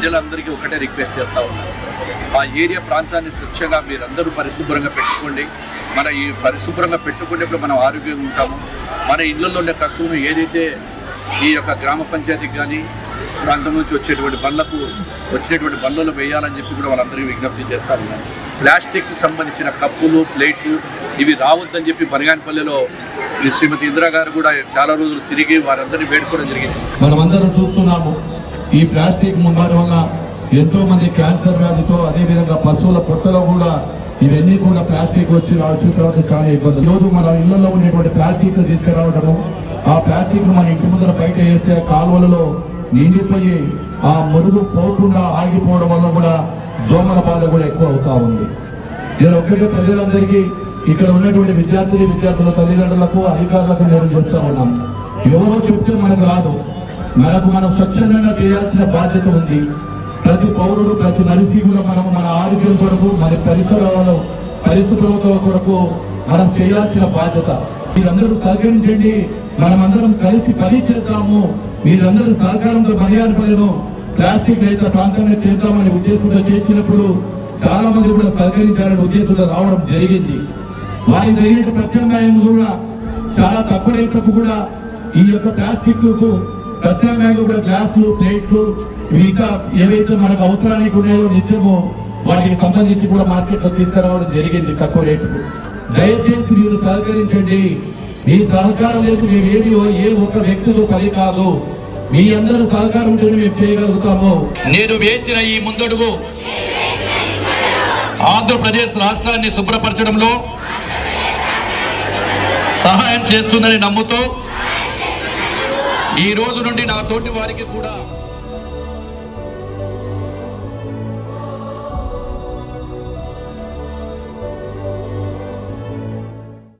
ప్రజలందరికీ ఒకటే రిక్వెస్ట్ చేస్తూ ఉన్నాను ఆ ఏరియా ప్రాంతాన్ని స్వచ్ఛంగా మీరందరూ పరిశుభ్రంగా పెట్టుకోండి. మన ఈ పరిశుభ్రంగా పెట్టుకునేప్పుడు మనం ఆరోగ్యంగా ఉంటాము. మన ఇళ్ళల్లో ఉండే కసువును ఏదైతే ఈ యొక్క గ్రామ పంచాయతీకి కానీ ప్రాంతం నుంచి వచ్చేటువంటి బండ్లకు వచ్చినటువంటి బండ్లలో వేయాలని చెప్పి కూడా వాళ్ళందరికీ విజ్ఞప్తి చేస్తా ఉన్నాను ప్లాస్టిక్ సంబంధించిన కప్పులు ప్లేట్లు ఇవి రావద్దని చెప్పి బనగానిపల్లిలో శ్రీమతి ఇందిరా గారు కూడా చాలా రోజులు తిరిగి వారందరినీ వేడుకోవడం జరిగింది. మనమందరం చూస్తున్నాము. ఈ ప్లాస్టిక్ ముంబారి వల్ల ఎంతో మంది క్యాన్సర్ వ్యాధితో అదేవిధంగా పశువుల పొట్టలో కూడా ఇవన్నీ కూడా ప్లాస్టిక్ వచ్చి వచ్చిన తర్వాత చాలా ఇబ్బంది రోజు మన ఇళ్ళలో ఉండేటువంటి ప్లాస్టిక్ తీసుకురావడము ఆ ప్లాస్టిక్ మన ఇంటి ముందర బయట వేస్తే కాలువలలో నిండిపోయి ఆ మురుగు పోకుండా ఆగిపోవడం వల్ల కూడా దోమల బాధ కూడా ఎక్కువ అవుతా ఉంది. నేను ఒక్కటే ప్రజలందరికీ ఇక్కడ ఉన్నటువంటి విద్యార్థిని విద్యార్థుల తల్లిదండ్రులకు అధికారులకు నేను చేస్తా ఉన్నాను. ఎవరో చెప్తే మనకు రాదు. మనకు మనం స్వచ్ఛందంగా చేయాల్సిన బాధ్యత ఉంది. ప్రతి పౌరుడు ప్రతి నరిసి కూడా మనం మన ఆరోగ్యం కొరకు మన పరిసరాలలో పరిశుభ్రత కొరకు మనం చేయాల్సిన బాధ్యత. మీరందరూ సహకరించండి. మనమందరం కలిసి పని చేద్దాము. మీరందరూ సహకారంతో పనియాడపడను ప్లాస్టిక్ రహిత ప్రాంతంగా చేద్దామనే ఉద్దేశంతో చేసినప్పుడు చాలా మంది కూడా సహకరించాలనే ఉద్దేశంతో రావడం జరిగింది. వారికి జరిగిన ప్రత్యామ్నాయం కూడా చాలా తక్కువ రేట్లకు కూడా ఈ యొక్క ప్లాస్టిక్ ప్రత్యామ్నాయంగా కూడా గ్లాసులు ప్లేట్లు ఇంకా ఏవైతే మనకు అవసరానికి ఉన్నాయో నిత్యమో వాటికి సంబంధించి కూడా మార్కెట్లో తీసుకురావడం జరిగింది తక్కువ రేటుకు. దయచేసి మీరు సహకరించండి. మీ సహకారం లేదు మేమేది ఏ ఒక్క వ్యక్తితో పని కాదు. మీ అందరూ సహకారం ఉంటేనే మేము చేయగలుగుతాము. నేను వేసిన ఈ ముందడుగు ఆంధ్రప్రదేశ్ రాష్ట్రాన్ని శుభ్రపరచడంలో సహాయం చేస్తుందని నమ్ముతూ ఈ రోజు నుండి నా తోటి వారికి కూడా